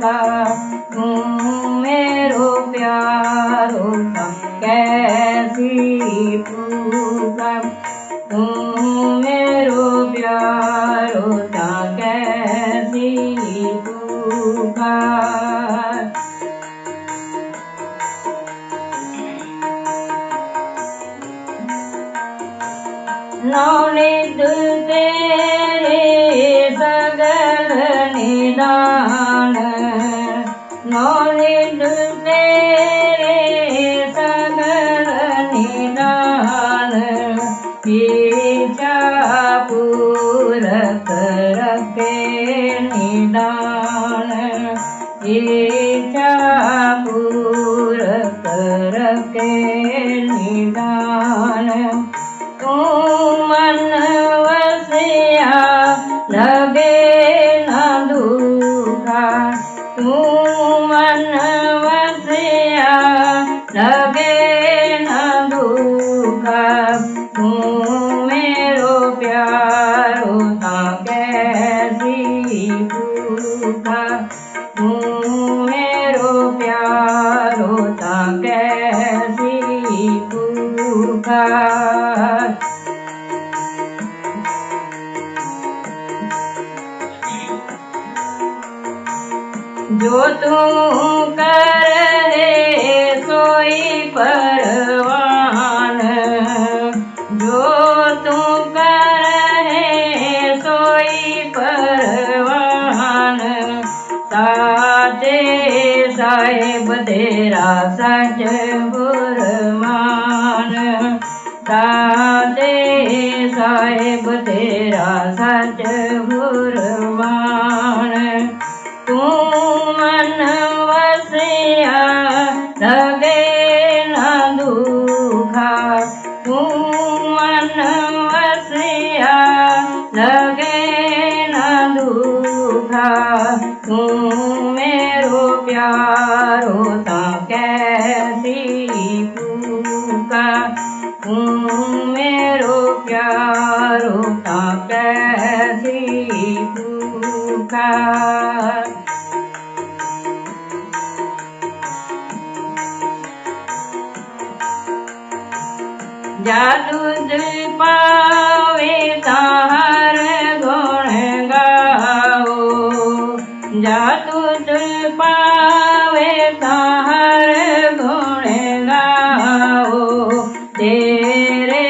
का तू मेरो प्यारो तम कैसी पूजा तू मेरो प्यारो तम कैसी पूजा नौनित तेरे इच्छा पूरक रखे निदान इच्छा पूरक रखे निदान तू मन वसिया लगे न दुखा तू मन वसिया लगे जो तू कर सोई परवान साहेब बधेरा सज गुरमान दादे साहेब तेरा सच बुरमान। प्यारो ता कैसी तू मेरो प्यारो ता कैसी भूखा जादू पावे तार गुण गाओ। जादू तार गुण गाओ तेरे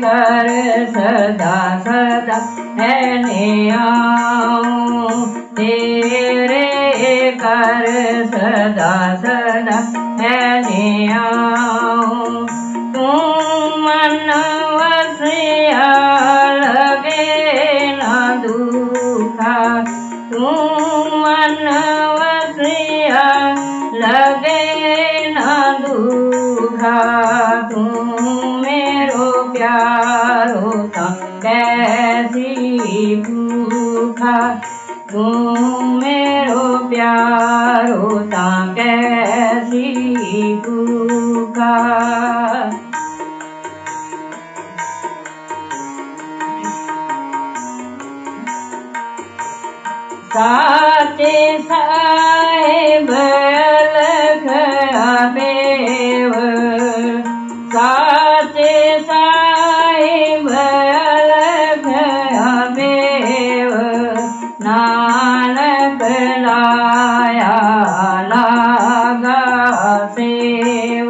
घर सदा सदा है आओ दुखा तू मेरो प्यारो ता कैसी भूखा तू मेरो प्यारो ता कैसी भूखा साचे साहेब નાનક લાયા લાગા સેવ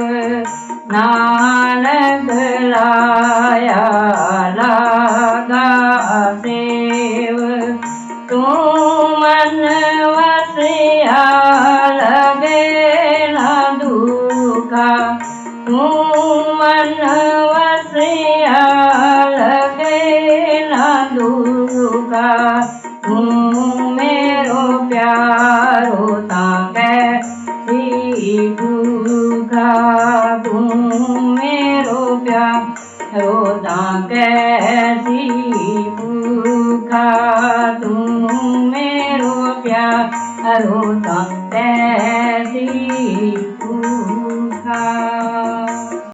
નાનક લાયા લાગા સેવ. તું મન વસ્યા લગે ના દુખા, તું મન कैसी भूखा तू मेरो प्यारो ता कैसी भूखा तू मेरो प्यारो ता कैसी